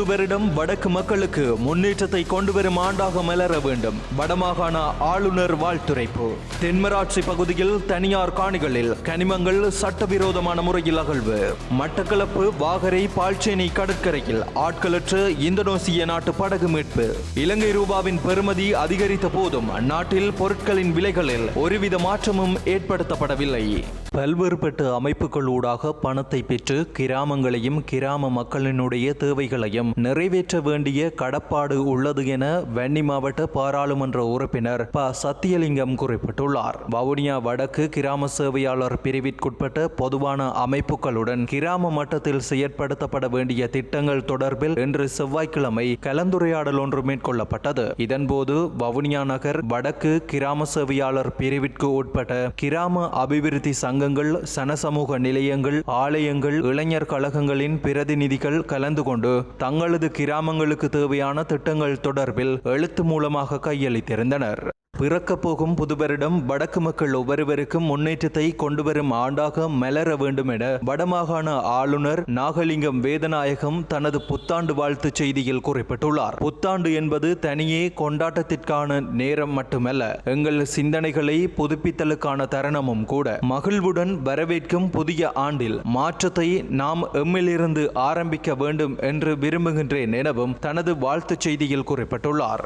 புது வருடம் வடக்கு மக்களுக்கு முன்னேற்றத்தை கொண்டுவரும் ஆண்டாக மலர வேண்டும். வடமாகாண ஆளுநர் வாழ்த்துரைப்பு. தென்மராட்சி பகுதியில் தனியார் காணிகளில் கனிமங்கள் சட்டவிரோதமான முறையில் அகழ்வு. மட்டக்களப்பு வாகரை பால்ச்சேனை கடற்கரையில் ஆட்களற்ற இந்தோனேசிய நாட்டு படகு மீட்பு. இலங்கை ரூபாவின் பெறுமதி அதிகரித்த போதும் நாட்டில் பொருட்களின் விலைகளில் ஒருவித மாற்றமும் ஏற்படுத்தப்படவில்லை. பல்வேறுபட்ட அமைப்புகளூடாக பணத்தை பெற்று கிராமங்களையும் கிராம மக்களினுடைய தேவைகளையும் நிறைவேற்ற வேண்டிய கடப்பாடு உள்ளது என வன்னி மாவட்ட பாராளுமன்ற உறுப்பினர் ப. சத்தியலிங்கம் குறிப்பிட்டுள்ளார். வவுனியா வடக்கு கிராம சேவையாளர் பிரிவிற்குட்பட்ட பொதுவான அமைப்புகளுடன் கிராம மட்டத்தில் செயற்படுத்தப்பட வேண்டிய திட்டங்கள் தொடர்பில் இன்று செவ்வாய்க்கிழமை கலந்துரையாடல் ஒன்று மேற்கொள்ளப்பட்டது. இதன்போது வவுனியா நகர் வடக்கு கிராம சேவையாளர் பிரிவிற்கு உட்பட்ட கிராம அபிவிருத்தி சங்க சங்கங்கள் சனசமூக நிலையங்கள் ஆலயங்கள் இளைஞர் கழகங்களின் பிரதிநிதிகள் கலந்து கொண்டு தங்களது கிராமங்களுக்கு தேவையான திட்டங்கள் தொடர்பில் எழுத்து மூலமாக கையளித்திருந்தனர். பிறக்கப் போகும் புதுவரிடம் வடக்கு மக்கள் ஒவ்வொருவருக்கும் முன்னேற்றத்தை கொண்டுவரும் ஆண்டாக மலர வேண்டும் என வடமாகாண ஆளுநர் நாகலிங்கம் வேதநாயகம் தனது புத்தாண்டு வாழ்த்துச் செய்தியில் குறிப்பிட்டுள்ளார். புத்தாண்டு என்பது தனியே கொண்டாட்டத்திற்கான நேரம் மட்டுமல்ல எங்கள் சிந்தனைகளை புதுப்பித்தலுக்கான தருணமும் கூட. மகிழ்வுடன் வரவேற்கும் புதிய ஆண்டில் மாற்றத்தை நாம் எம்மிலிருந்து ஆரம்பிக்க வேண்டும் என்று விரும்புகின்றேன் எனவும் தனது வாழ்த்துச் செய்தியில் குறிப்பிட்டுள்ளார்.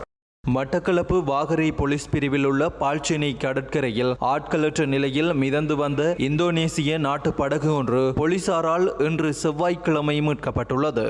மட்டக்களப்பு வாகரை போலீஸ் பிரிவில் உள்ள பால்ச்சேனை கடற்கரையில் ஆட்களற்ற நிலையில் மிதந்து வந்த இந்தோனேசிய நாட்டு படகு ஒன்று போலீசாரால் இன்று செவ்வாய்க்கிழமை மீட்கப்பட்டுள்ளது.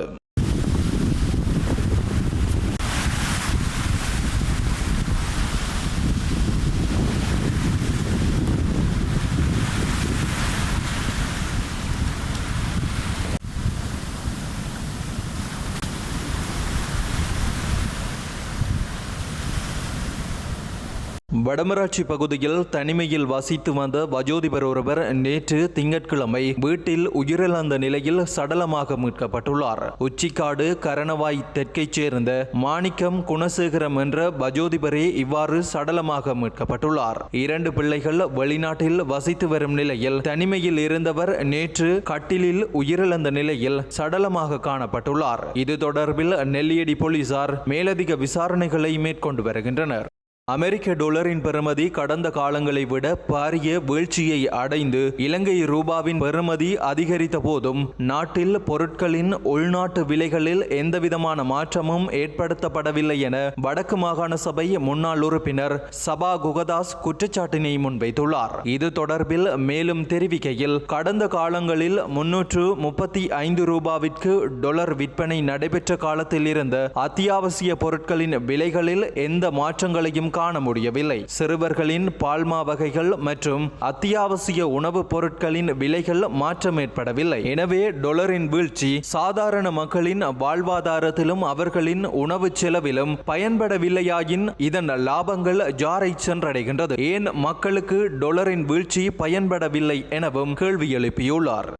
வடமராட்சி பகுதியில் தனிமையில் வசித்து வந்த வஜோதிபர் ஒருவர் நேற்று திங்கட்கிழமை வீட்டில் உயிரிழந்த நிலையில் சடலமாக மீட்கப்பட்டுள்ளார். உச்சிக்காடு கரணவாய் தெற்கைச் சேர்ந்த மாணிக்கம் குணசேகரம் என்ற வஜோதிபரே இவ்வாறு சடலமாக மீட்கப்பட்டுள்ளார். இரண்டு பிள்ளைகள் வெளிநாட்டில் வசித்து வரும் நிலையில் தனிமையில் இருந்தவர் நேற்று கட்டிலில் உயிரிழந்த நிலையில் சடலமாக காணப்பட்டுள்ளார். இது தொடர்பில் நெல்லியடி போலீசார் மேலதிக விசாரணைகளை மேற்கொண்டு வருகின்றனர். அமெரிக்க டாலரின் பெறுமதி கடந்த காலங்களை விட பாரிய வீழ்ச்சியை அடைந்து இலங்கை ரூபாவின் பெறுமதி அதிகரித்த போதும் நாட்டில் பொருட்களின் உள்நாட்டு விலைகளில் எந்தவிதமான மாற்றமும் ஏற்படுத்தப்படவில்லை என வடக்கு மாகாண சபை முன்னாள் உறுப்பினர் சபா குகதாஸ் குற்றச்சாட்டினை முன்வைத்துள்ளார். இது தொடர்பில் மேலும் தெரிவிக்கையில் கடந்த காலங்களில் முன்னூற்று முப்பத்தி ஐந்து ரூபாவிற்கு டொலர் விற்பனை நடைபெற்ற காலத்தில் இருந்த அத்தியாவசிய பொருட்களின் விலைகளில் எந்த மாற்றங்களையும் காண முடியவில்லை சிறுவர்களின் பால்மா வகைகள் மற்றும் அத்தியாவசிய உணவுப் பொருட்களின் விலைகள் மாற்றம் ஏற்படவில்லை. எனவே டொலரின் வீழ்ச்சி சாதாரண மக்களின் வாழ்வாதாரத்திலும் அவர்களின் உணவு செலவிலும் பயன்படவில்லையாயின் இதன் லாபங்கள் ஜாரை சென்றடைகின்றது. ஏன் மக்களுக்கு டொலரின் வீழ்ச்சி பயன்படவில்லை எனவும் கேள்வி எழுப்பியுள்ளார்.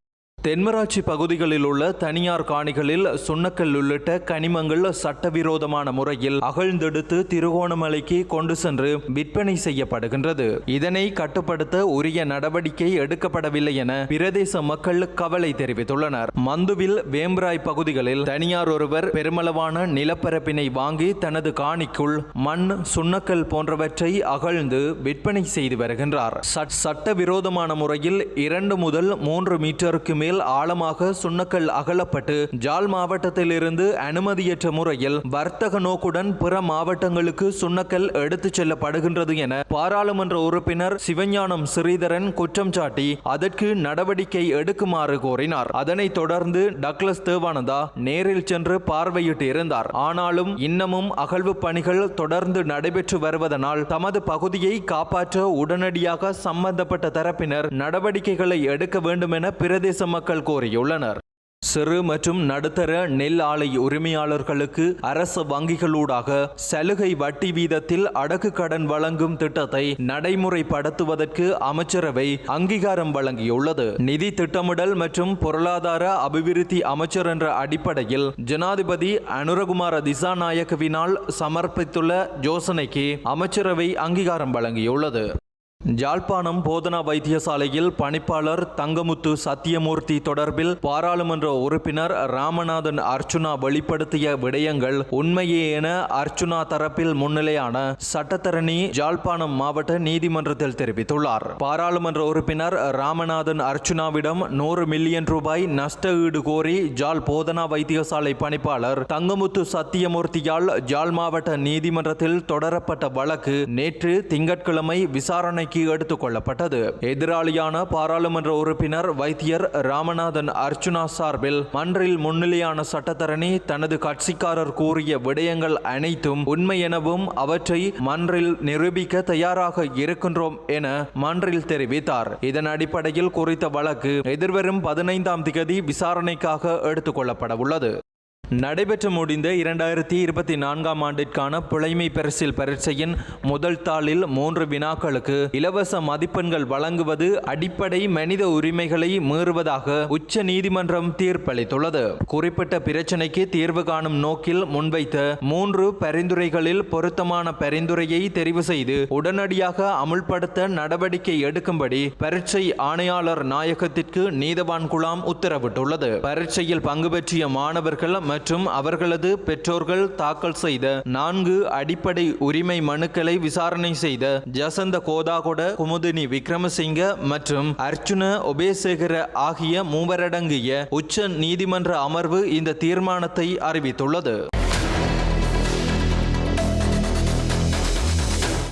தென்மராட்சி பகுதிகளில் உள்ள தனியார் காணிகளில் சுண்ணக்கல் உள்ளிட்ட கனிமங்கள் சட்டவிரோதமான முறையில் அகழ்ந்தெடுத்து திருகோணமலைக்கு கொண்டு சென்று விற்பனை செய்யப்படுகின்றது. இதனை கட்டுப்படுத்த உரிய நடவடிக்கை எடுக்கப்படவில்லை என பிரதேச மக்கள் கவலை தெரிவித்துள்ளனர். மந்துவில் வேம்பராய் பகுதிகளில் தனியார் ஒருவர் பெருமளவான நிலப்பரப்பினை வாங்கி தனது காணிக்குள் மண் சுண்ணக்கல் போன்றவற்றை அகழ்ந்து விற்பனை செய்து வருகின்றார். சட்- சட்டவிரோதமான முறையில் இரண்டு முதல் மூன்று மீட்டருக்கு மேல் ஆழமாக சுண்ணக்கல் அகலப்பட்டு ஜாழ் மாவட்டத்திலிருந்து அனுமதியற்ற முறையில் வர்த்தக நோக்குடன் பிற மாவட்டங்களுக்கு சுண்ணக்கல் எடுத்துச் செல்லப்படுகின்றது என பாராளுமன்ற உறுப்பினர் சிவஞானம் ஸ்ரீதரன் குற்றம் சாட்டி அதற்கு நடவடிக்கை எடுக்குமாறு கோரினார். அதனைத் தொடர்ந்து டக்ளஸ் தேவானந்தா நேரில் சென்று பார்வையிட்டு இருந்தார் ஆனாலும் இன்னமும் அகழ்வு பணிகள் தொடர்ந்து நடைபெற்று வருவதனால் தமது பகுதியை காப்பாற்ற உடனடியாக சம்பந்தப்பட்ட தரப்பினர் நடவடிக்கைகளை எடுக்க வேண்டும் என பிரதேச மக்கள் கோரியுள்ளனர். சிறு மற்றும் நடுத்தர நெல் ஆலை உரிமையாளர்களுக்கு அரசு வங்கிகளூடாக சலுகை வட்டி வீதத்தில் அடகு கடன் வழங்கும் திட்டத்தை நடைமுறைப்படுத்துவதற்கு அமைச்சரவை அங்கீகாரம் வழங்கியுள்ளது. நிதி திட்டமிடல் மற்றும் பொருளாதார அபிவிருத்தி அமைச்சர் என்ற அடிப்படையில் ஜனாதிபதி அனுரகுமார திசாநாயக்கவினால் சமர்ப்பித்துள்ள யோசனைக்கு அமைச்சரவை அங்கீகாரம் வழங்கியுள்ளது. ஜாழ்ப்பாணம் போதனா வைத்தியசாலையில் பணிப்பாளர் தங்கமுத்து சத்தியமூர்த்தி தொடர்பில் பாராளுமன்ற உறுப்பினர் ராமநாதன் அர்ச்சுனா வெளிப்படுத்திய விடயங்கள் உண்மையே என அர்ச்சுனா தரப்பில் முன்னிலையான சட்டத்தரணி ஜாழ்ப்பாணம் மாவட்ட நீதிமன்றத்தில் தெரிவித்துள்ளார். பாராளுமன்ற உறுப்பினர் ராமநாதன் அர்ச்சுனாவிடம் நூறு மில்லியன் ரூபாய் நஷ்ட ஈடு கோரி ஜாழ் போதனா வைத்தியசாலை பணிப்பாளர் தங்கமுத்து சத்தியமூர்த்தியால் ஜாழ் மாவட்ட நீதிமன்றத்தில் தொடரப்பட்ட வழக்கு நேற்று திங்கட்கிழமை விசாரணைக்கு எடுத்துக் கொள்ளப்பட்டது. எதிராளியான பாராளுமன்ற உறுப்பினர் வைத்தியர் ராமநாதன் அர்ச்சுனா சார்பில் மன்றில் முன்னிலையான சட்டத்தரணி தனது கட்சிக்காரர் கூறிய விடயங்கள் அனைத்தும் உண்மை எனவும் அவற்றை மன்றில் நிரூபிக்க தயாராக இருக்கின்றோம் என மன்றில் தெரிவித்தார். இதன் அடிப்படையில் குறித்த வழக்கு எதிர்வரும் பதினைந்தாம் திகதி விசாரணைக்காக எடுத்துக் கொள்ளப்பட உள்ளது நடைபெற்று முடிந்த இரண்டாயிரத்தி இருபத்தி நான்காம் ஆண்டிற்கான புலைமை பரிசில் பரீட்சையின் முதல் தாளில் மூன்று வினாக்களுக்கு இலவச மதிப்பெண்கள் வழங்குவது அடிப்படை மனித உரிமைகளை மீறுவதாக உச்ச நீதிமன்றம் தீர்ப்பளித்துள்ளது. குறிப்பிட்ட பிரச்சினைக்கு தீர்வு காணும் நோக்கில் முன்வைத்த மூன்று பரிந்துரைகளில் பொருத்தமான பரிந்துரையை தெரிவு செய்து உடனடியாக அமுல்படுத்த நடவடிக்கை எடுக்கும்படி பரீட்சை ஆணையாளர் நாயகத்திற்கு நீதவான் குழாம் உத்தரவிட்டுள்ளது. பரீட்சையில் பங்கு பெற்றிய மாணவர்கள் மற்றும் அவர்களது பெற்றோர்கள் தாக்கல் செய்த நான்கு அடிப்படை உரிமை மனுக்களை விசாரணை செய்த ஜசந்த கோதாகொட குமுதினி விக்ரமசிங்க மற்றும் அர்ச்சுன ஒபேசேகர ஆகிய மூவரடங்கிய உச்ச நீதிமன்ற அமர்வு இந்த தீர்மானத்தை அறிவித்துள்ளது.